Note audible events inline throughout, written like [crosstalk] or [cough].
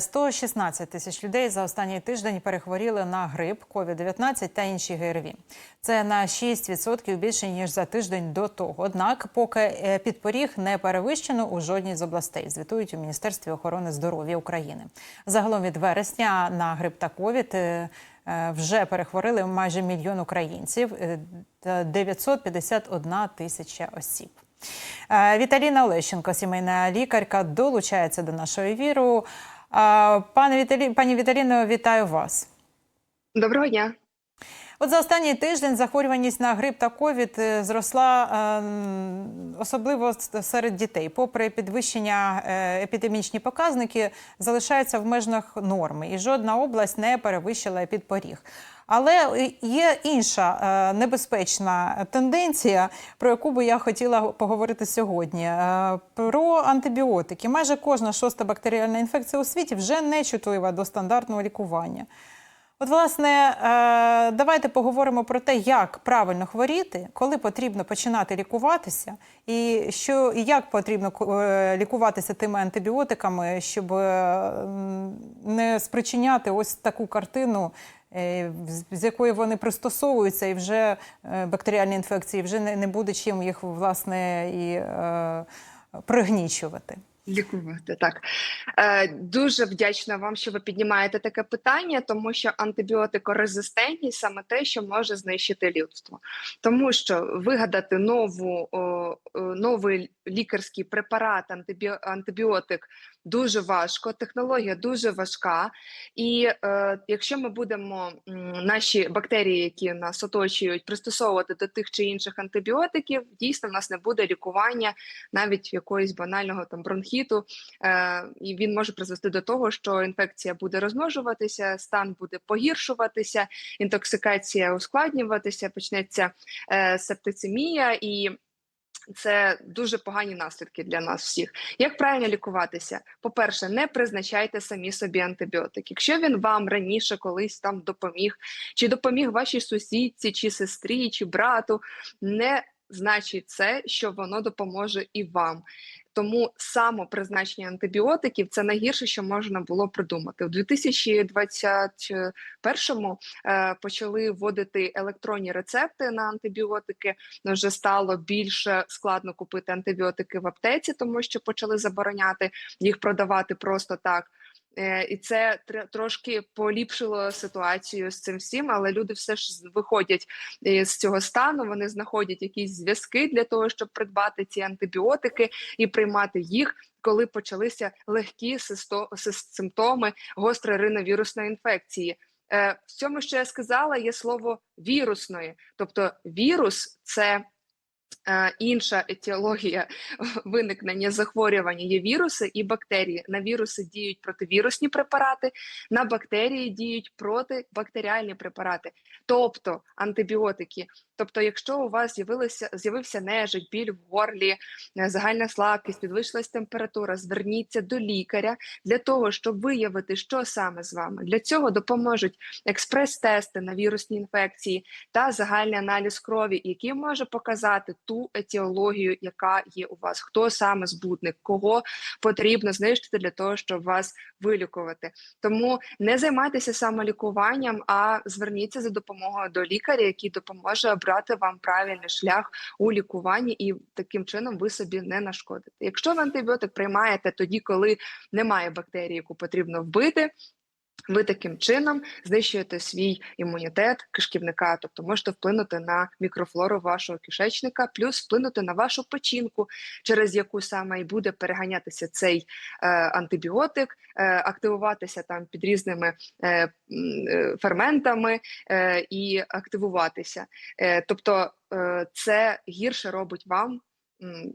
116 тисяч людей за останній тиждень перехворіли на грип, COVID-19 та інші ГРВІ. Це на 6% більше ніж за тиждень до того. Однак, поки е, підпоріг не перевищено у жодній з областей, звітують у Міністерстві охорони здоров'я України. Загалом від вересня на грип та ковід е, е, вже перехворили майже мільйон українців, е, та 951 тисяча осіб. Віталіна Олещенко, сімейна лікарка, долучається до нашого ефіру. Пане Віталі... Пані Віталіно, вітаю вас. Доброго дня. От за останній тиждень захворюваність на грип та ковід е, зросла е, особливо серед дітей. Попри підвищення е, епідемічні показники, залишаються в межах норми, і жодна область не перевищила підпоріг. Але є інша небезпечна тенденція, про яку би я хотіла поговорити сьогодні. Про антибіотики. Майже кожна шоста бактеріальна інфекція у світі вже не чутлива до стандартного лікування. От, власне, е, давайте поговоримо про те, як правильно хворіти, коли потрібно починати лікуватися, і що і як потрібно е, лікуватися тими антибіотиками, щоб е, не спричиняти ось таку картину, з- якої вони пристосовуються, і вже бактеріальні інфекції вже не, буде чим їх власне і пригнічувати. Лікувати так. Е, дуже вдячна вам, що ви піднімаєте таке питання, тому що антибіотикорезистентність саме те, що може знищити людство, тому що вигадати нову о, новий лікарський препарат, антибі, антибіотик дуже важко. Технологія дуже важка, і е, якщо ми будемо наші бактерії, які нас оточують, пристосовувати до тих чи інших антибіотиків, дійсно в нас не буде лікування навіть якоїсь банального там бронхіту, е, і він може призвести до того, що інфекція буде розмножуватися, стан буде погіршуватися, інтоксикація ускладнюватися, почнеться е, септицемія і. Це дуже погані наслідки для нас всіх. Як правильно лікуватися? По-перше, не призначайте самі собі антибіотик. Якщо він вам раніше колись там допоміг, чи допоміг вашій сусідці, чи сестрі, чи брату, не значить це, що воно допоможе і вам. Тому самопризначення антибіотиків це найгірше, що можна було придумати. У 2021-му е, почали вводити електронні рецепти на антибіотики. Вже стало більше складно купити антибіотики в аптеці, тому що почали забороняти їх продавати просто так. Е, І це трошки поліпшило ситуацію з цим всім, але люди все ж виходять е, з цього стану. Вони знаходять якісь зв'язки для того, щоб придбати ці антибіотики і приймати їх, коли почалися легкі симптоми гострої риновірусної інфекції. Е, В цьому, що я сказала, є слово вірусної, тобто вірус це. Е, Інша етіологія [laughs] виникнення захворювання є віруси і бактерії. На віруси діють противірусні препарати, на бактерії діють протибактеріальні препарати, тобто антибіотики. Тобто, якщо у вас з'явилися з'явився нежить, біль в горлі, е, загальна слабкість, підвищилась температура, зверніться до лікаря для того, щоб виявити, що саме з вами. Для цього допоможуть експрес-тести на вірусні інфекції та загальний аналіз крові, який може показати ту етіологію, яка є у вас, хто саме збудник, кого потрібно знищити для того, щоб вас вилікувати. Тому не займайтеся самолікуванням, а зверніться за допомогою до лікаря, який допоможе обрати вам правильний шлях у лікуванні, і таким чином ви собі не нашкодите. Якщо ви антибіотик приймаєте тоді, коли немає бактерії, яку потрібно вбити. Ви таким чином знищуєте свій імунітет кишківника, тобто можете вплинути на мікрофлору вашого кишечника, плюс вплинути на вашу печінку, через яку саме і буде переганятися цей е, антибіотик, е, активуватися там під різними е, е, ферментами е, і активуватися. Е, тобто е, це гірше робить вам,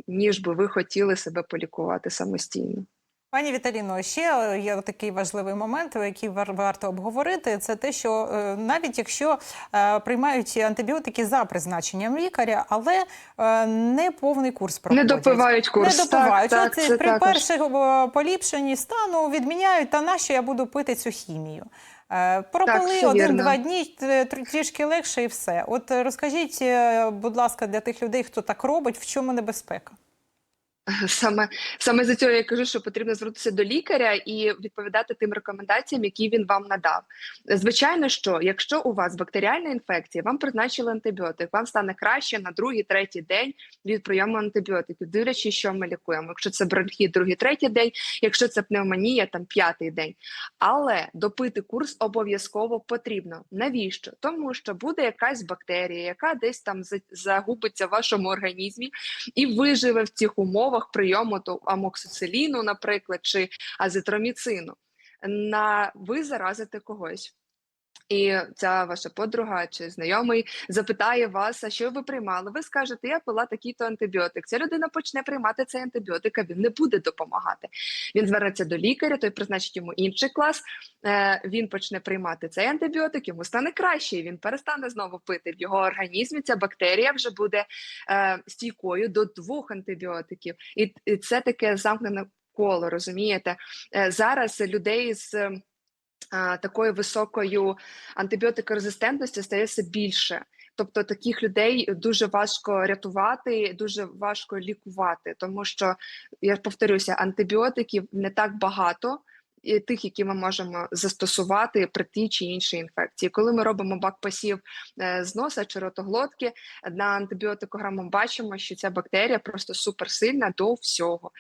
ніж би ви хотіли себе полікувати самостійно. Пані Віталіно, ще є такий важливий момент, який варто обговорити. Це те, що е, навіть якщо е, приймають антибіотики за призначенням лікаря, але е, не повний курс Не допивають курс. Не допивають. Так, так, це при також. першому поліпшенні стану відміняють, та нащо я буду пити цю хімію? Е, Пропили один-два дні, тр- тр- трішки легше і все. От е, розкажіть, е, будь ласка, для тих людей, хто так робить, в чому небезпека? [laughs] Саме саме за цього я кажу, що потрібно звернутися до лікаря і відповідати тим рекомендаціям, які він вам надав. Звичайно, що якщо у вас бактеріальна інфекція, вам призначили антибіотик, вам стане краще на другий, третій день від прийому антибіотиків, дивлячись, що ми лікуємо. Якщо це бронхіт, другий, третій день, якщо це пневмонія, там п'ятий день. Але допити курс обов'язково потрібно. Навіщо? Тому що буде якась бактерія, яка десь там загубиться в вашому організмі і виживе в цих умовах прийому то амоксициліну, наприклад, чи азитроміцину. На ви заразите когось. І ця ваша подруга чи знайомий запитає вас, а що ви приймали? Ви скажете, я пила такий-то антибіотик. Ця людина почне приймати цей антибіотик, а він не буде допомагати. Він звернеться до лікаря, той призначить йому інший клас. Е, він почне приймати цей антибіотик, йому стане краще, і він перестане знову пити. В його організмі ця бактерія вже буде е, стійкою до двох антибіотиків, і, це таке замкнене коло. Розумієте, е, зараз людей з такою високою антибіотикорезистентністю стає все більше. Тобто таких людей дуже важко рятувати, дуже важко лікувати, тому що я повторюся, антибіотиків не так багато. І тих, які ми можемо застосувати при тій чи іншій інфекції, коли ми робимо бак-пасів е, з носа чи ротоглотки, на антибіотикограму бачимо, що ця бактерія просто суперсильна до всього,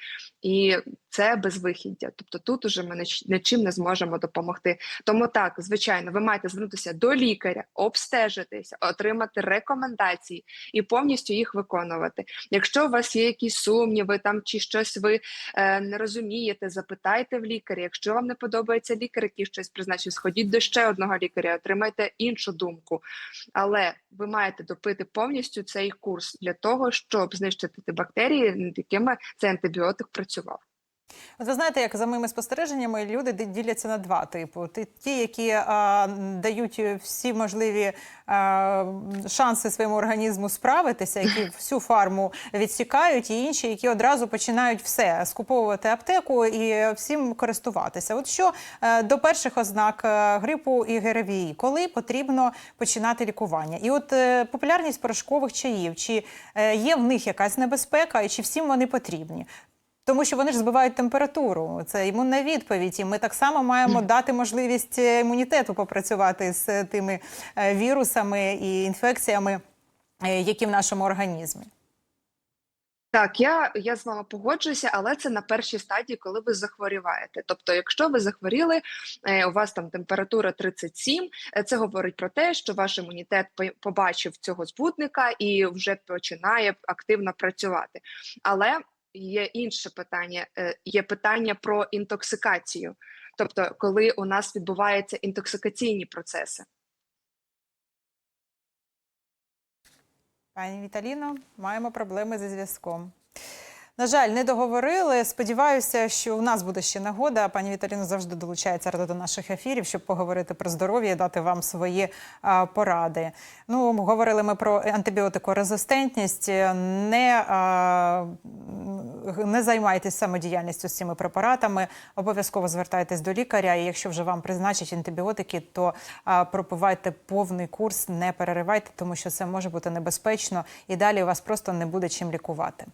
і це безвихіддя. Тобто тут уже ми ніч- нічим не зможемо допомогти. Тому так, звичайно, ви маєте звернутися до лікаря, обстежитися, отримати рекомендації і повністю їх виконувати. Якщо у вас є якісь сумніви, там чи щось ви е, не розумієте, запитайте в лікаря. Якщо вам не подобається лікар, який щось призначив, сходіть до ще одного лікаря, отримайте іншу думку. Але ви маєте допити повністю цей курс для того, щоб знищити ті бактерії, над якими цей антибіотик працював. От Ви знаєте, як за моїми спостереженнями, люди діляться на два типи: ті, які а, дають всі можливі а, шанси своєму організму справитися, які [laughs] всю фарму відсікають, і інші, які одразу починають все скуповувати аптеку і всім користуватися. От що е, до перших ознак е, грипу і ГРВІ, коли потрібно починати лікування? І от е, популярність порошкових чаїв, чи е, є в них якась небезпека, і чи всім вони потрібні? Тому що вони ж збивають температуру. Це імунна відповідь. І ми так само маємо дати можливість е, імунітету попрацювати з тими е, вірусами і інфекціями, е, які в нашому організмі. Так, я, я з вами погоджуюся, але це на першій стадії, коли ви захворіваєте. Тобто, якщо ви захворіли, у вас там температура 37, е, це говорить про те, що ваш імунітет побачив цього збутника і вже починає активно працювати. Але є інше питання: е, є питання про інтоксикацію, тобто, коли у нас відбуваються інтоксикаційні процеси. Пані Віталіно, маємо проблеми зі зв'язком. На жаль, не договорили. Сподіваюся, що у нас буде ще нагода. Пані Віталіно завжди долучається до наших ефірів, щоб поговорити про здоров'я дати вам свої а, поради. Ну, говорили ми про антибіотикорезистентність. Не, а, не займайтесь самодіяльністю з цими препаратами. Обов'язково звертайтесь до лікаря. І якщо вже вам призначать антибіотики, то а, пропивайте повний курс, не переривайте, тому що це може бути небезпечно, і далі у вас просто не буде чим лікувати.